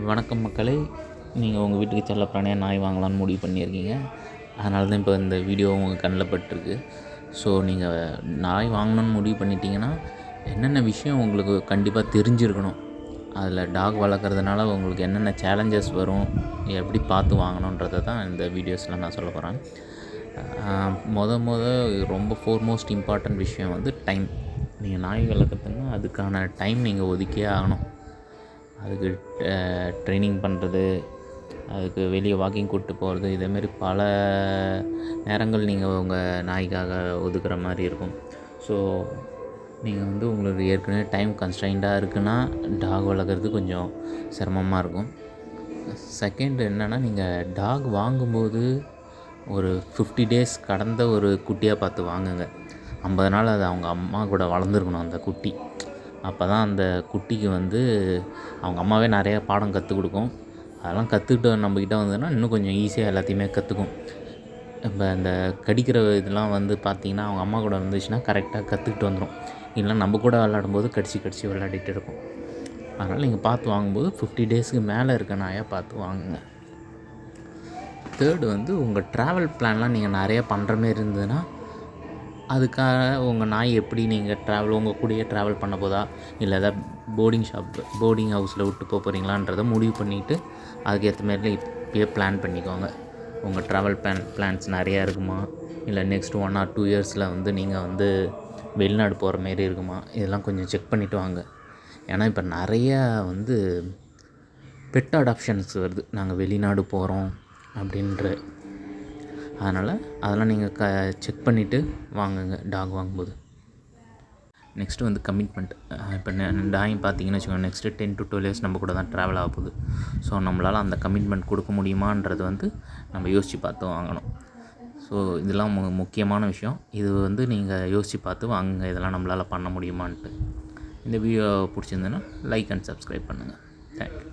வணக்கம் மக்களே. நீங்கள் உங்கள் வீட்டுக்கு செல்ல பிராணியாக நாய் வாங்கலாம்னு முடிவு பண்ணியிருக்கீங்க. அதனால தான் இப்போ இந்த வீடியோ உங்கள் கண்ணில் பட்டிருக்கு. ஸோ நீங்கள் நாய் வாங்கணும்னு முடிவு பண்ணிட்டீங்கன்னா என்னென்ன விஷயம் உங்களுக்கு கண்டிப்பாக தெரிஞ்சிருக்கணும்? அதில் டாக் வளர்க்குறதுனால உங்களுக்கு என்னென்ன சேலஞ்சஸ் வரும்? எப்படி பார்த்து வாங்கணுன்றதை தான் இந்த வீடியோஸில் நான் சொல்ல போகிறேன் மொத மொத ரொம்ப ஃபோர்மோஸ்ட் இம்பார்ட்டண்ட் விஷயம் வந்து டைம் நீங்கள் நாய் வளர்க்குறதுன்னா அதுக்கான டைம் நீங்கள் ஒதுக்கியே ஆகணும். அதுக்கு ட்ரைனிங் பண்ணுறது அதுக்கு வெளியே வாக்கிங் கூப்பிட்டு போகிறது இதேமாரி பல நேரங்கள் நீங்கள் உங்கள் நாய்க்காக ஒதுக்குற மாதிரி இருக்கும். ஸோ நீங்கள் வந்து உங்களுக்கு ஏற்கனவே டைம் கன்ஸ்டைண்டாக இருக்குன்னா டாக் வளர்க்குறது கொஞ்சம் சிரமமாக இருக்கும். செகண்ட் என்னென்னா நீங்கள் டாக் வாங்கும்போது ஒரு ஃபிஃப்டி டேஸ் கடந்த ஒரு குட்டியாக பார்த்து வாங்குங்க. ஐம்பது நாள் அது அவங்க அம்மா கூட வளர்ந்துருக்கணும் அந்த குட்டி. அப்போ தான் அந்த குட்டிக்கு வந்து அவங்க அம்மாவே நிறையா பாடம் கற்றுக் கொடுக்கும். அதெல்லாம் கற்றுக்கிட்டு நம்மக்கிட்ட வந்ததுன்னா இன்னும் கொஞ்சம் ஈஸியாக எல்லாத்தையுமே கற்றுக்கும் இப்போ இந்த கடிக்கிற இதெல்லாம் வந்து பார்த்திங்கன்னா அவங்க அம்மா கூட இருந்துச்சுன்னா கரெக்டாக கற்றுக்கிட்டு வந்துடும் இல்லைனா நம்ம கூட விளாடும்போது கடிச்சு கடிச்சு விளையாடிட்டு இருக்கும். அதனால் நீங்கள் பார்த்து வாங்கும்போது ஃபிஃப்டி டேஸுக்கு மேலே இருக்க நாயாக பார்த்து வாங்குங்க. தேர்டு வந்து உங்கள் ட்ராவல் பிளான்லாம் நீங்கள் நிறையா பண்ணுற மாரி இருந்ததுன்னா அதுக்காக உங்கள் நாய் எப்படி நீங்கள் ட்ராவல் உங்கள் கூடயே ட்ராவல் பண்ண போதா? இல்லை ஏதாவது போர்டிங் ஷாப் போர்டிங் ஹவுஸில் விட்டு போக போகிறீங்களான்றதை முடிவு பண்ணிவிட்டு அதுக்கேற்ற மாரி இப்பயே பிளான் பண்ணிக்கோங்க. உங்கள் ட்ராவல் பிளான் பிளான்ஸ் நிறையா இருக்குமா? இல்லை நெக்ஸ்ட் ஒன் ஆர் டூ இயர்ஸில் வந்து நீங்கள் வந்து வெளிநாடு போகிற மாரி இருக்குமா? இதெல்லாம் கொஞ்சம் செக் பண்ணிவிட்டு வாங்க. ஏன்னா இப்போ நிறையா வந்து பெட் அடாப்ஷன்ஸ் வருது. நாங்கள் வெளிநாடு போகிறோம் அப்படின்ற அதனால் அதெல்லாம் நீங்கள் க செக் பண்ணிவிட்டு வாங்குங்க டாக் வாங்கும்போது. நெக்ஸ்ட்டு வந்து கமிட்மெண்ட் இப்போ டாயும் பார்த்தீங்கன்னு வச்சுக்கோங்க next ten to twelve years நம்ம கூட தான் ட்ராவல் ஆக போகுது. ஸோ நம்மளால் அந்த கமிட்மெண்ட் கொடுக்க முடியுமான்றது வந்து நம்ம யோசித்து பார்த்து வாங்கணும். ஸோ இதெல்லாம் மு முக்கியமான விஷயம். இது வந்து நீங்கள் யோசித்து பார்த்து வாங்குங்க இதெல்லாம் நம்மளால் பண்ண முடியுமான்ட்டு. இந்த வீடியோ பிடிச்சிருந்ததுன்னா லைக் அண்ட் சப்ஸ்கிரைப் பண்ணுங்கள் தேங்க்யூ